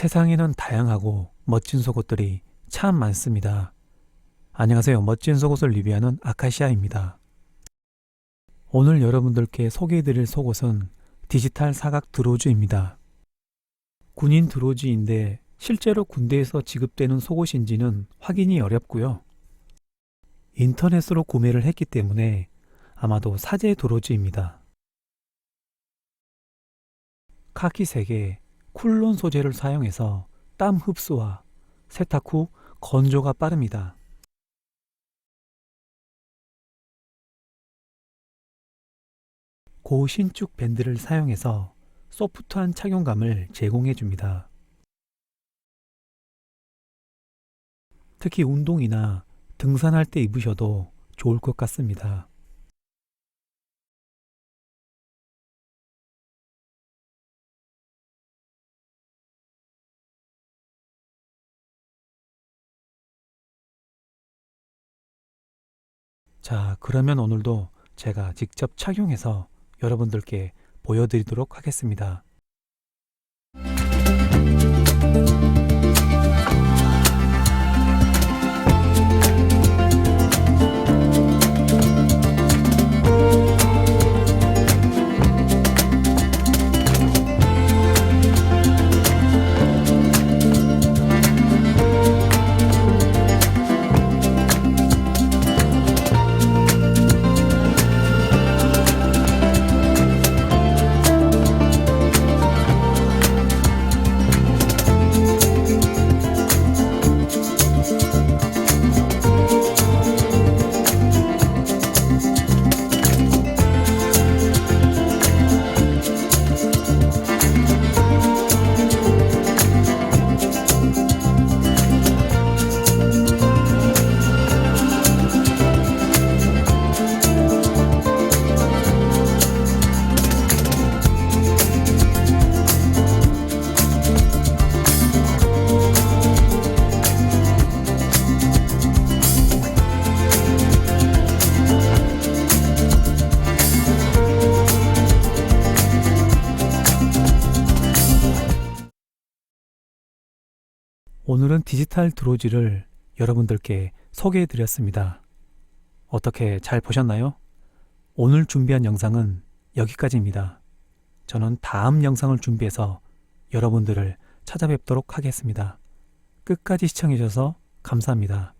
세상에는 다양하고 멋진 속옷들이 참 많습니다. 안녕하세요. 멋진 속옷을 리뷰하는 아카시아입니다. 오늘 여러분들께 소개해드릴 속옷은 디지털 사각 드로즈입니다. 군인 드로즈인데 실제로 군대에서 지급되는 속옷인지는 확인이 어렵고요. 인터넷으로 구매를 했기 때문에 아마도 사제 드로즈입니다. 카키색의 쿨론 소재를 사용해서 땀 흡수와 세탁 후 건조가 빠릅니다. 고신축 밴드를 사용해서 소프트한 착용감을 제공해 줍니다. 특히 운동이나 등산할 때 입으셔도 좋을 것 같습니다. 자, 그러면 오늘도 제가 직접 착용해서 여러분들께 보여드리도록 하겠습니다. 오늘은 디지털 드로지를 여러분들께 소개해 드렸습니다. 어떻게 잘 보셨나요? 오늘 준비한 영상은 여기까지입니다. 저는 다음 영상을 준비해서 여러분들을 찾아뵙도록 하겠습니다. 끝까지 시청해 주셔서 감사합니다.